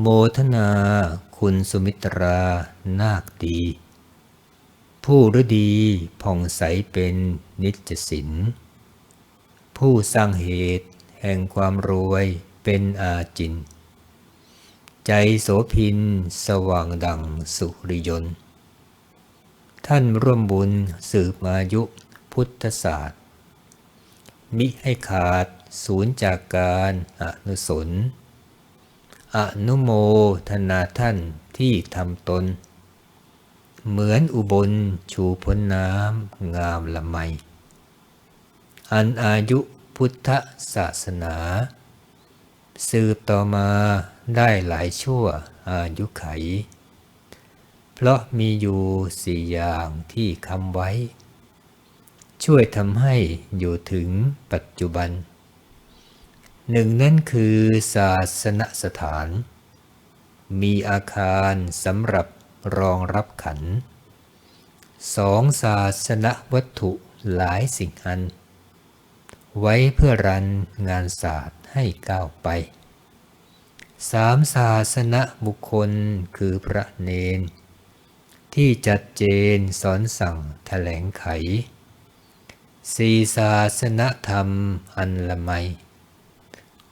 โมทนาคุณสุมิตรานาคดี ผู้ฤดีผ่องใสเป็นนิจสิน ผู้สร้างเหตุแห่งความรวยเป็นอาจิน ใจโสพินสว่างดังสุริยน ท่านร่วมบุญสืบมายุพุทธศาสตร์ มิให้ขาดศูนย์จากการอนุสน อนุโมทนาท่านที่ทำตน เหมือนอุบลชูพ้นน้ำงามละไม อันอายุพุทธศาสนา สืบต่อมาได้หลายชั่วอายุไข เพราะมีอยู่สี่อย่างที่คำไว้ ช่วยทำให้อยู่ถึงปัจจุบัน หนึ่งนั่นคือศาสนสถาน มีอาคารสำหรับรองรับขันสองศาสนวัตถุหลายสิ่งอัน ไว้เพื่อรันงานศาสตร์ให้ก้าวไปสามศาสนบุคคลคือพระเนน ที่จัดเจนสอนสั่งแถลงไขสี่ศาสนธรรมอันละไม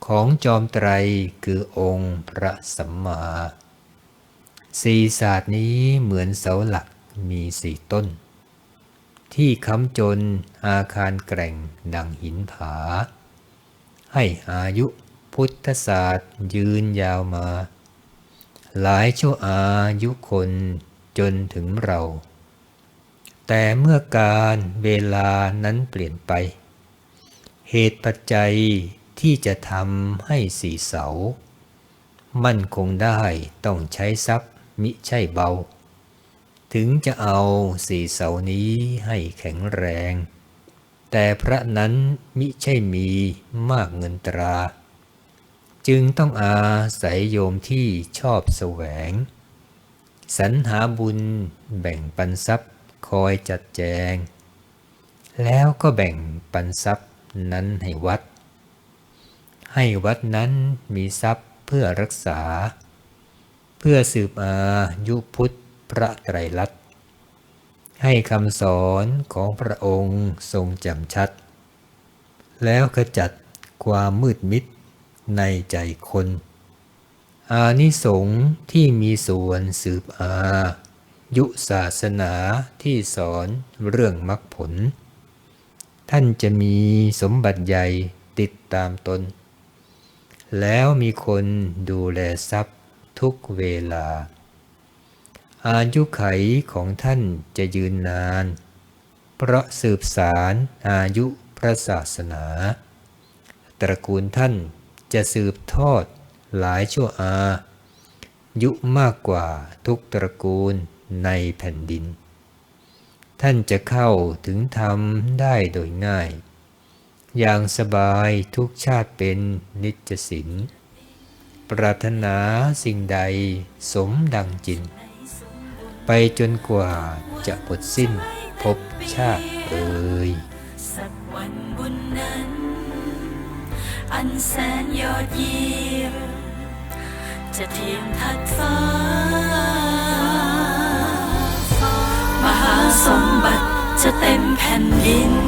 ของจอมไตรคือองค์พระสัมมาสี่ศาสตร์นี้เหมือนเสาหลักมีสี่ต้น ที่ค้ำจนอาคารแกร่งดังหินผา ให้อายุพุทธศาสตร์ยืนยาวมา หลายชั่วอายุคนจนถึงเรา แต่เมื่อการเวลานั้นเปลี่ยนไป เหตุปัจจัย ที่จะทำให้สี่เสา มั่นคงได้ต้องใช้ทรัพย์มิใช่เบา ถึงจะเอาสี่เสานี้ให้แข็งแรง แต่พระนั้นมิใช่มีมากเงินตรา จึงต้องอาศัยโยมที่ชอบแสวง สรรหาบุญแบ่งปันทรัพย์คอยจัดแจง แล้วก็แบ่งปันทรัพย์นั้นให้วัด ให้วัดนั้นมีทรัพย์เพื่อรักษา เพื่อสืบอายุพุทธพระไตรลักษณ์ให้คำสอนของพระองค์ทรงจำชัด แล้วขจัดความมืดมิดในใจคน อานิสงส์ที่มีส่วนสืบอายุศาสนาที่สอนเรื่องมรรคผล ท่านจะมีสมบัติใหญ่ติดตามตน แล้วมีคนดูแลทรัพย์ทุกเวลา อายุไขของท่านจะยืนนาน เพราะสืบสารอายุพระศาสนา ตระกูลท่านจะสืบทอดหลายชั่วอา ยุมากกว่าทุกตระกูลในแผ่นดิน ท่านจะเข้าถึงธรรมได้โดยง่าย อย่างสบายทุกชาติเป็นนิจสินปรารถนาสิ่งใดสมดังจิน ไปจนกว่าจะหมดสิ้นภพชาติเอ่ยสักวันบุญนั้น อันแสนยอดเยี่ยมจะเทียมทัดฟ้า มหาสมบัติจะเต็มแผ่นดิน